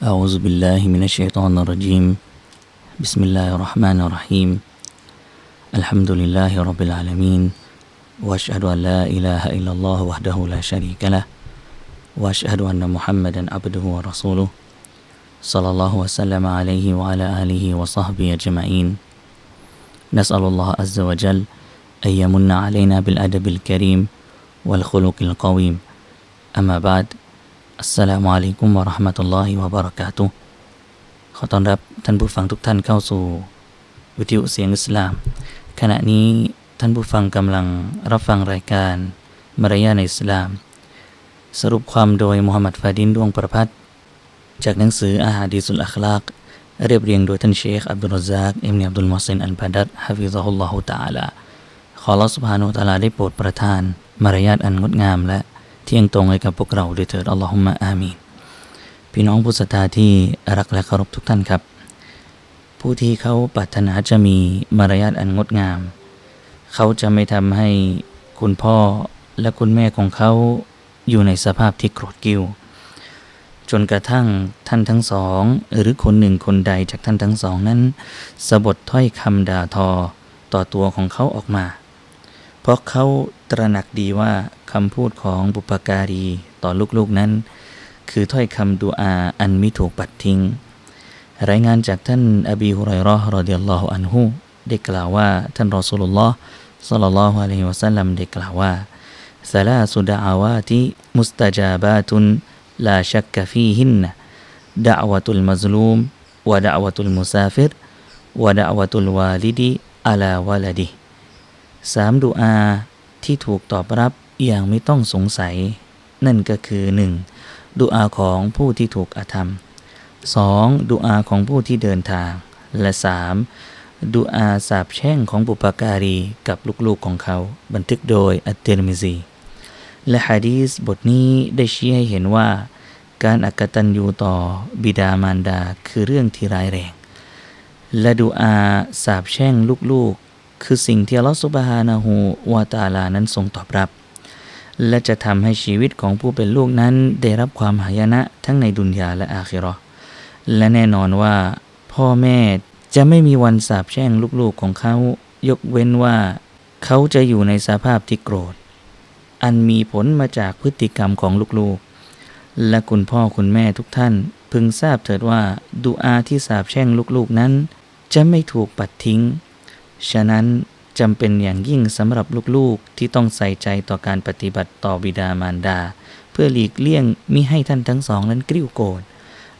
أعوذ بالله من الشيطان الرجيم. بسم الله الرحمن الرحيم. الحمد لله رب العالمين وأشهد أن لا إله إلا الله وحده لا شريك له وأشهد أن محمدا عبده ورسوله صلى الله وسلم عليه وعلى آله وصحبه أجمعين. نسأل الله عز وجل أن يمن علينا بالأدب الكريم والخلق القويم. أما بعد อัสสลามุอะลัยกุมวะราะห์มะตุลลอฮิวะบะเราะกาตุขอต้อนรับท่านผู้ฟังทุกท่านเข้าสู่วิทยุเสียงอิสลาม ขณะนี้ท่านผู้ฟังกำลังรับฟังรายการมารยาในอิสลาม สรุปความโดยมุฮัมหมัดฟาดินดวงประพัฒจากหนังสืออาหาดีสุลอัคลากเรียบเรียงโดยท่านเชคอับดุลรซากอิมนีอับดุลมอซินอันพาดัดฮะฟิซะฮุลลอฮุตะอาลาขอลอสุบฮานุตะลาได้โปรดประทานมารยาทอันงดงามและ ที่ยงตรงให้กับพวกเราด้วยเถิดอัลลอฮุมะอามีนพี่น้องผู้ศรัทธาที่รักและเคารพทุกท่านครับ ผู้ที่เขาปรารถนาจะมีมารยาทอันงดงาม เขาจะไม่ทำให้คุณพ่อและคุณแม่ของเขาอยู่ในสภาพที่โกรธกิ้ว จนกระทั่งท่านทั้งสอง หรือคนหนึ่งคนใดจากท่านทั้งสองนั้นสะบดถ้อยคำด่าทอต่อตัวของเขาออกมา เพราะเขาตระหนักดีว่าคำพูดของบุปการีต่อลูกๆนั้น คือถ้อยคำดูอาอันมิถูกปัดทิ้ง รายงานจากท่านอบีฮุไรเราะห์รอดิยัลลอฮุอันฮุได้กล่าวว่าท่านรอสุลลอฮ์ซัลลัลลอฮุอะลัยฮิวะสัลลัมได้กล่าวว่าสลาสุดาวาติมุสตจาบาตุนลาชักกฟีฮินดะวะตุลมัซลูมวะดะวะตุลมุซาฟิรวะดะวะตุลวาลิดีอลาวะลดิ สามดุอาที่ถูกตอบรับอย่างไม่ต้องสงสัย นั่นก็คือ 1. ดุอาของผู้ที่ถูกอาธรรม 2. ดุอาของผู้ที่เดินทาง และ 3. ดุอาสาบแช่งของบุปการีกับลูกๆของเขา บันทึกโดยอัตเตอร์มิซี และฮะดีสบทนี้ได้ชี้ให้เห็นว่า การอักตันยูต่อบิดามารดาคือเรื่องที่ร้ายแรง และดุอาสาบแช่งลูกๆ คือสิ่งที่อัลลอฮฺซุบฮานะฮูวาตาลานั้นทรงตอบรับ และจะทำให้ชีวิตของผู้เป็นลูกนั้นได้รับความหายนะทั้งในดุนยาและอาคิราะห์และแน่นอนว่า พ่อแม่จะไม่มีวันสาบแช่งลูกๆของเขา ยกเว้นว่า เขาจะอยู่ในสภาพที่โกรธ อันมีผลมาจากพฤติกรรมของลูกๆ และคุณพ่อคุณแม่ทุกท่าน พึงทราบเถิดว่าดูอาที่สาบแช่งลูกๆนั้น จะไม่ถูกปัดทิ้ง ฉะนั้นจำเป็นอย่างยิ่งสำหรับลูกๆที่ต้องใส่ใจต่อการปฏิบัติต่อบิดามารดา เพื่อหลีกเลี่ยงมิให้ท่านทั้งสองนั้นกริ้วโกรธ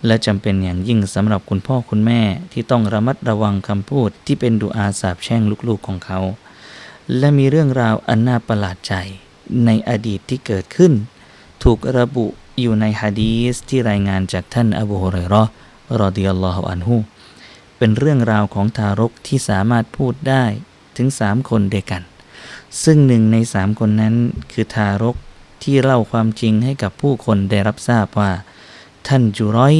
และจำเป็นอย่างยิ่งสำหรับคุณพ่อคุณแม่ที่ต้องระมัดระวังคำพูดที่เป็นดูอาสาบแช่งลูกๆของเขา และมีเรื่องราวอันน่าประหลาดใจ ในอดีตที่เกิดขึ้น ถูกระบุอยู่ในฮะดีสที่รายงานจากท่านอบูฮุรเรารอดิยัลลอฮุอันฮุ เป็นเรื่องราวของทารกที่สามารถพูดได้ถึงสามคนด้วยกัน ซึ่งหนึ่งในสามคนนั้นคือทารกที่เล่าความจริงให้กับผู้คนได้รับทราบว่า ท่านจุร้อย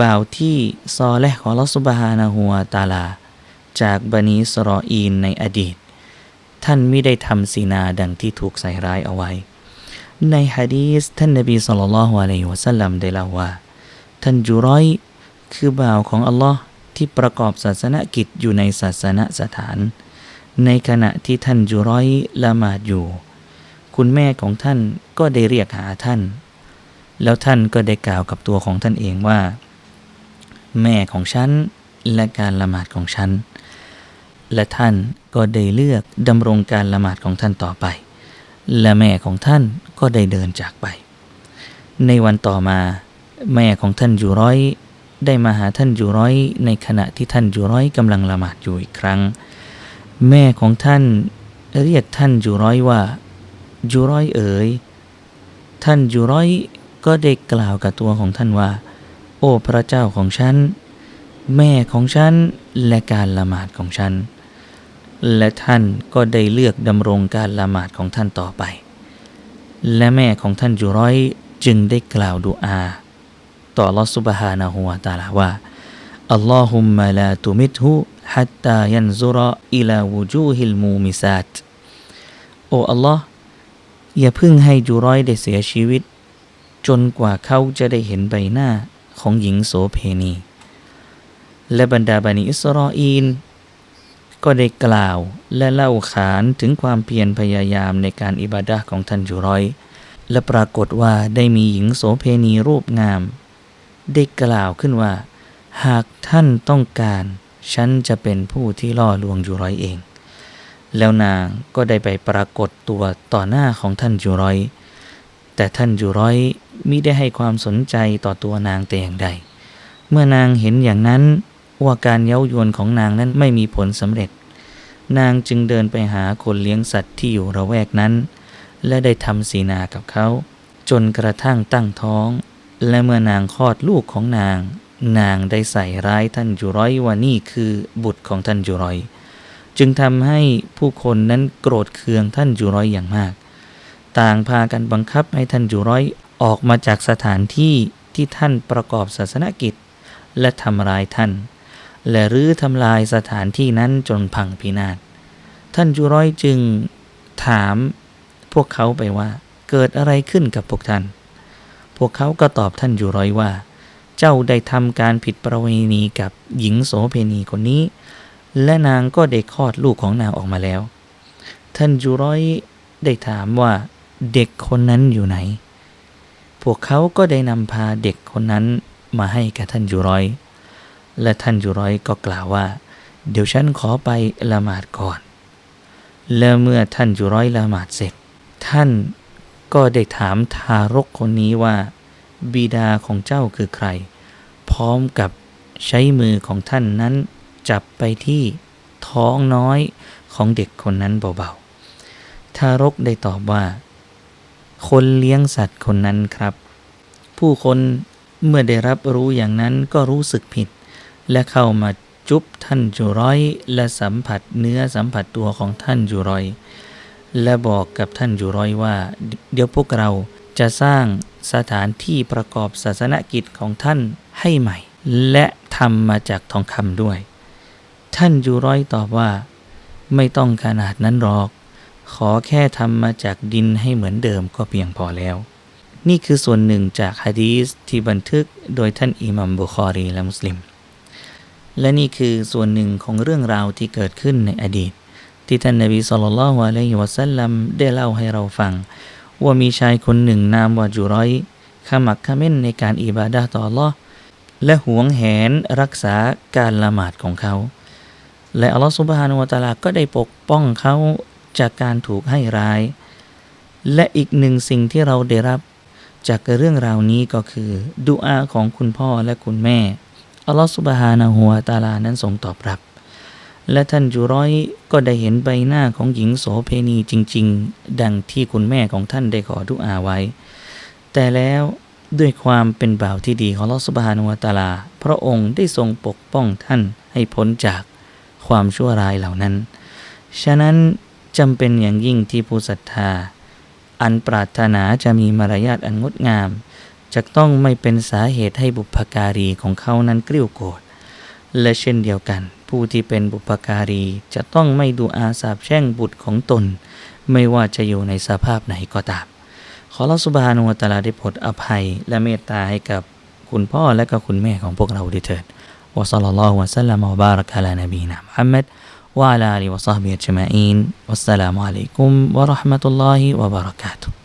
บ่าวที่ซอและของลอสุบฮานาหัวตาลา จากบันิสรออีนในอดีต ท่านไม่ได้ทำสีนาดังที่ถูกใส่ร้ายเอาไว้ ในฮะดีสท่านนบีสุลต่านละฮ์อะลัยฮิวะสัลลัมได้เล่าว่า ท่านจุร้อยคือบ่าวของอัลลอฮ์ ที่ประกอบศาสนกิจอยู่ในศาสนสถาน ในขณะที่ท่านจุร้อยละหมาดอยู่ คุณแม่ของท่านก็ได้เรียกหาท่าน แล้วท่านก็ได้กล่าวกับตัวของท่านเองว่า แม่ของฉันและการละหมาดของฉัน และท่านก็ได้เลือกดำรงการละหมาดของท่านต่อไป และแม่ของท่านก็ได้เดินจากไป ในวันต่อมา แม่ของท่านอยู่ร้อย ได้มาหาท่านอยู่ร้อย ในขณะที่ท่านอยู่ร้อยกำลังละหมาดอยู่อีกครั้ง แม่ของท่านเรียกท่านอยู่ร้อยว่าอยู่ร้อยเอ๋ยท่านอยู่ร้อยก็ได้กล่าวกับตัวของท่านว่า โอ้พระเจ้าของฉัน แม่ของฉัน และการละหมาดของฉัน และท่านก็ได้เลือกดำรงการละหมาดของท่านต่อไป และแม่ของท่านอยู่ร้อยจึงได้กล่าวดูอา ต่อลอสุบฮานะฮูวาตาลาว่าอัลลอฮุมมะลาตุมิตฮุฮัตตายันซุรออิลาวูจูฮิลมูมิซาตโอ้อัลลอฮ์อย่าพึ่งให้จูร้อยได้เสียชีวิต จนกว่าเขาจะได้เห็นใบหน้าของหญิงโสเพณี และบรรดาบันิอิสราเอลก็ได้กล่าวและเล่าขานถึงความเพียรพยายามในการอิบาดะของท่านจุรอย และปรากฏว่าได้มีหญิงโสเพณีรูปงาม ได้กล่าวขึ้นว่า หากท่านต้องการ ฉันจะเป็นผู้ที่ล่อลวงจุรอยเอง แล้วนางก็ได้ไปปรากฏตัวต่อหน้าของท่านจุรอย แต่ท่านจุรอยมิได้ให้ความสนใจต่อตัวนางแต่อย่างใด เมื่อนางเห็นอย่างนั้นว่าการเย้ายวนของนางนั้นไม่มีผลสำเร็จ นางจึงเดินไปหาคนเลี้ยงสัตว์ที่อยู่ระแวกนั้น และได้ทำสีนากับเขา จนกระทั่งตั้งท้อง และเมื่อนางคลอดลูกของนาง นางได้ใส่ร้ายท่านจุร้อยว่านี่คือบุตรของท่านจุร้อย จึงทำให้ผู้คนนั้นโกรธเคืองท่านจุร้อยอย่างมาก ต่างพากันบังคับให้ท่านจุร้อยออกมาจากสถานที่ที่ท่านประกอบศาสนกิจ และทำร้ายท่าน และรื้อทำลายสถานที่นั้นจนพังพินาศท่านจุร้อยจึงถามพวกเขาไปว่าเกิดอะไรขึ้นกับพวกท่าน พวกเขาก็ตอบท่านจุร้อยว่า เจ้าได้ทำการผิดประเวณีกับหญิงโสเพณีคนนี้ และนางก็ได้คลอดลูกของนางออกมาแล้ว ท่านจุร้อยได้ถามว่าเด็กคนนั้นอยู่ไหน พวกเขาก็ได้นำพาเด็กคนนั้นมาให้กับท่านจุร้อย และท่านจุร้อยก็กล่าวว่า เดี๋ยวฉันขอไปละหมาดก่อน และเมื่อท่านจุร้อยละหมาดเสร็จ ท่าน ก็ได้ถามทารกคนนี้ว่า บิดาของเจ้าคือใคร พร้อมกับใช้มือของท่านนั้น จับไปที่ท้องน้อยของเด็กคนนั้นเบาๆ ทารกได้ตอบว่า คนเลี้ยงสัตว์คนนั้นครับ ผู้คนเมื่อได้รับรู้อย่างนั้นก็รู้สึกผิด และเข้ามาจุบท่านจุร้อย และสัมผัสเนื้อสัมผัสตัวของท่านจุร้อย และบอกกับท่านจุร้อยว่า เดี๋ยวพวกเราจะสร้างสถานที่ประกอบศาสนกิจของท่านให้ใหม่ และทำมาจากทองคำด้วย ท่านจุร้อยตอบว่า ไม่ต้องขนาดนั้นหรอก ขอแค่ทำมาจากดินให้เหมือนเดิมก็เพียงพอแล้ว นี่คือส่วนหนึ่งจากฮะดีสที่บันทึกโดยท่านอิหมัมบุคอรีและมุสลิม และนี่คือส่วนหนึ่งของเรื่องราวที่เกิดขึ้นในอดีต ที่ท่านนบีสุลต่านละฮ์อะลัยฮิวะสัลลัมได้เล่าให้เราฟัง ว่ามีชายคนหนึ่งนามว่าจุร้อยขมักขม้นในการอิบาดะต่อ Allah และหวงแหนรักษาการละหมาดของเขา และอัลลอฮฺสุบฮานุวะตาลาก็ได้ปกป้องเขาจากการถูกให้ร้าย และอีกหนึ่งสิ่งที่เราได้รับจากเรื่องราวนี้ก็คือดุอาของคุณพ่อและคุณแม่อัลลอฮฺสุบฮานะฮูวตาลานั้นทรงตอบรับ และท่านจุร้อยก็ได้เห็นใบหน้าของหญิงโสเพณีจริง ๆ ดังที่คุณแม่ของท่านได้ขอดุอาไว้ แต่แล้วด้วยความเป็นบ่าวที่ดีของอัลอสุบานุวตาลา พระองค์ได้ทรงปกป้องท่านให้พ้นจากความชั่วร้ายเหล่านั้น ฉะนั้นจำเป็นอย่างยิ่งที่ผู้ศรัทธา อันปรารถนาจะมีมารยาทอันงดงามจะต้องไม่เป็นสาเหตุให้บุพการีของเขานั้นกริ้วโกรธและเช่นเดียวกัน ผู้ที่เป็นบุปการีจะต้องไม่ดูอาสาบแช่งบุตรของตน ไม่ว่าจะอยู่ในสภาพไหนก็ตาม ขอเราสุบานุตลาได้ผลอภัยและเมตตาให้กับคุณพ่อและก็คุณแม่ของพวกเราด้วเถิดวะซัลลัลลอฮุวะสัลลัมวลบารักาลานบีนะมุฮัมมัดวะลาลิวะซาฮบิยะจมาอีนวัสสลามุอะลัยกุมวะราะห์มะตุลลอฮิวะบารักาตุ